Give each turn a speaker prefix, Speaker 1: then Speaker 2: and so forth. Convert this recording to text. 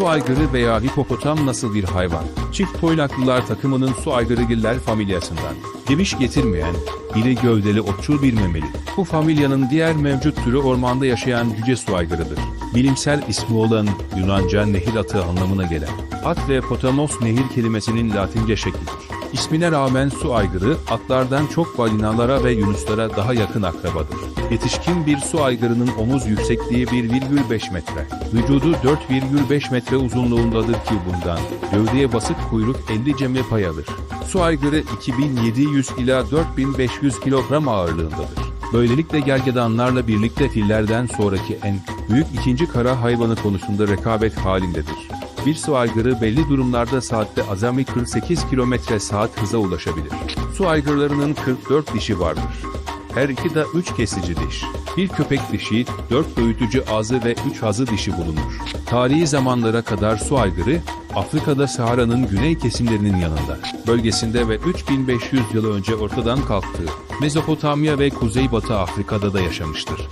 Speaker 1: Su aygırı veya hipopotam nasıl bir hayvan? Çift toynaklılar takımının su aygırıgiller familyasından. Geviş getirmeyen, iri gövdeli otçul bir memeli. Bu familyanın diğer mevcut türü ormanda yaşayan cüce su aygırıdır. Bilimsel ismi olan Yunanca nehir atı anlamına gelen. At ve potamos nehir kelimesinin latince şeklidir. İsmine rağmen su aygırı atlardan çok balinalara ve yunuslara daha yakın akrabadır. Yetişkin bir su aygırının omuz yüksekliği 1,5 metre. Vücudu 4,5 metre uzunluğundadır ki bundan gövdeye basık kuyruk 50 cemre pay alır. Su aygırı 2700 ila 4500 kilogram ağırlığındadır. Böylelikle gergedanlarla birlikte fillerden sonraki en büyük ikinci kara hayvanı konusunda rekabet halindedir. Bir su aygırı belli durumlarda saatte azami 48 km saat hıza ulaşabilir. Su aygırlarının 44 dişi vardır. Her iki de 3 kesici diş. Bir köpek dişi, 4 öğütücü ağzı ve 3 hazı dişi bulunur. Tarihi zamanlara kadar su aygırı, Afrika'da Sahara'nın güney kesimlerinin yanında, bölgesinde ve 3500 yıl önce ortadan kalktığı, Mezopotamya ve Kuzeybatı Afrika'da da yaşamıştır.